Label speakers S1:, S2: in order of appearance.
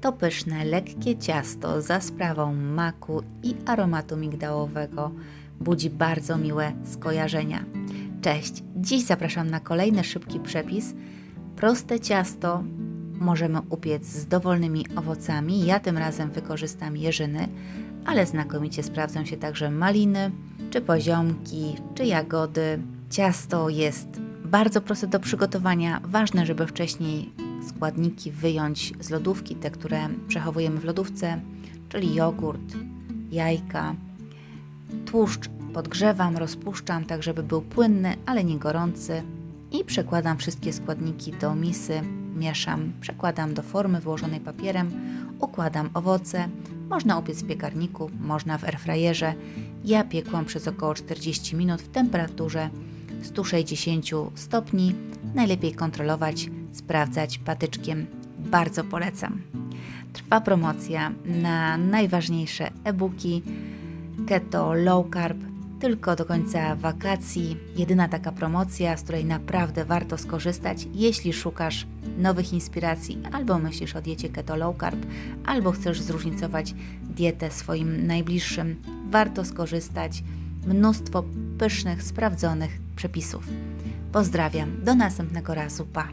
S1: To pyszne, lekkie ciasto za sprawą maku i aromatu migdałowego budzi bardzo miłe skojarzenia. Cześć! Dziś zapraszam na kolejny szybki przepis. Proste ciasto możemy upiec z dowolnymi owocami. Ja tym razem wykorzystam jeżyny, ale znakomicie sprawdzą się także maliny, czy poziomki, czy jagody. Ciasto jest bardzo proste do przygotowania. Ważne, żeby wcześniej składniki wyjąć z lodówki, te, które przechowujemy w lodówce, czyli jogurt, jajka. Tłuszcz podgrzewam, rozpuszczam, tak żeby był płynny, ale nie gorący. I przekładam wszystkie składniki do misy, mieszam, przekładam do formy włożonej papierem, układam owoce. Można upiec w piekarniku, można w airfryerze. Ja piekłam przez około 40 minut w temperaturze 160 stopni. Najlepiej kontrolować, sprawdzać patyczkiem. Bardzo polecam. Trwa promocja na najważniejsze e-booki Keto Low Carb tylko do końca wakacji. Jedyna taka promocja, z której naprawdę warto skorzystać, jeśli szukasz nowych inspiracji albo myślisz o diecie Keto Low Carb, albo chcesz zróżnicować dietę swoim najbliższym. Warto skorzystać. Mnóstwo pysznych, sprawdzonych przepisów. Pozdrawiam. Do następnego razu. Pa!